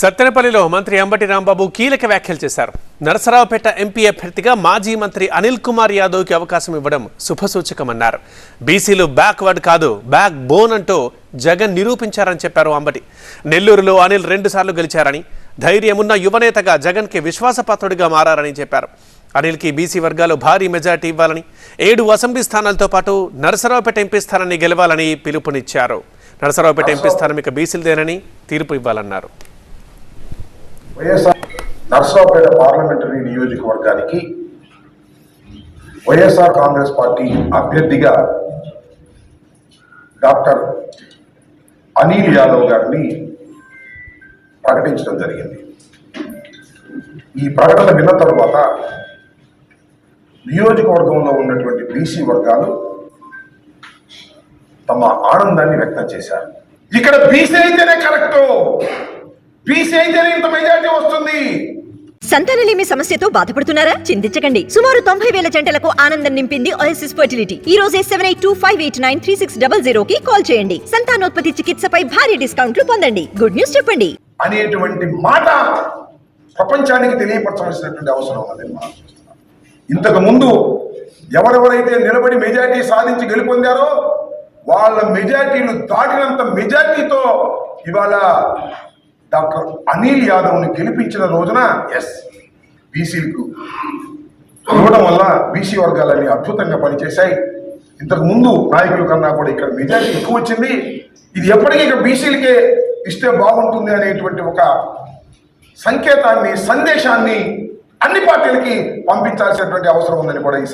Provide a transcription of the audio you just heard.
సత్తెనపల్లిలో మంత్రి అంబటి రాంబాబు కీలక వ్యాఖ్యలు చేశారు. నరసరావుపేట ఎంపీ అభ్యర్థిగా మాజీ మంత్రి అనిల్ కుమార్ యాదవ్కి అవకాశం ఇవ్వడం శుభసూచకమన్నారు. బీసీలు బ్యాక్వర్డ్ కాదు బ్యాక్ బోన్ అంటూ జగన్ నిరూపించారని చెప్పారు అంబటి. నెల్లూరులో అనిల్ రెండుసార్లు గెలిచారని ధైర్యమున్న యువనేతగా జగన్కి విశ్వాసపాత్రుడిగా మారారని చెప్పారు. అనిల్కి బీసీ వర్గాలు భారీ మెజార్టీ ఇవ్వాలని ఏడు అసెంబ్లీ స్థానాలతో పాటు నరసరావుపేట ఎంపీ స్థానాన్ని గెలవాలని పిలుపునిచ్చారు. నరసరావుపేట ఎంపీ స్థానం ఇక బీసీలదేనని తీర్పు ఇవ్వాలన్నారు. వైఎస్ఆర్ నర్సరావుపేట పార్లమెంటరీ నియోజకవర్గానికి వైఎస్ఆర్ కాంగ్రెస్ పార్టీ అభ్యర్థిగా డాక్టర్ అనిల్ యాదవ్ గారిని ప్రకటించడం జరిగింది. ఈ ప్రకటన విన్న తర్వాత నియోజకవర్గంలో ఉన్నటువంటి బీసీ వర్గాలు తమ ఆనందాన్ని వ్యక్తం చేశారు. ఇక్కడ బీసీ అయితేనే కరెక్టు. బీసీ అయితేనే ఇంత మెజారిటీ వస్తుంది. సంతానలేమి సమస్యతో బాధపడుతున్నారా? చింతించకండి. సుమారు తొంభై వేల జంటలకు ఆనందం నింపింది ఓఎస్ఎస్ ఫర్టిలిటీ ఈ రోజే seven eight two five eight nine three six double zero కి కాల్ చేయండి. సంతానోత్పత్తి చికిత్సపై భారీ డిస్కౌంట్లు పొందండి. గుడ్ న్యూస్ చెప్పండి. అనేటువంటి మాట ప్రపంచానికి తెలియపరచవలసినటువంటి అవసరం మనం చూస్తున్నాం. ఇంతకు ముందు ఎవరెవరైతే నిలబడి మెజారిటీ సాధించి గెలుపొందారో వాళ్ళ మెజారిటీలు దాటినంత మెజారిటీతో ఇవాళ డాక్టర్ అనిల్ యాదవ్ని గెలిపించిన రోజున ఎస్ బీసీలకు ఇవ్వడం వల్ల బీసీ వర్గాలన్నీ అద్భుతంగా పనిచేశాయి. ఇంతకు ముందు నాయకుల కన్నా కూడా ఇక్కడ మెజారిటీ ఎక్కువ వచ్చింది. ఇది ఎప్పటికీ ఇక బీసీలకే ఇస్తే బాగుంటుంది అనేటువంటి ఒక సంకేతాన్ని సందేశాన్ని అన్ని పార్టీలకి పంపించాల్సినటువంటి అవసరం ఉందని కూడా ఈ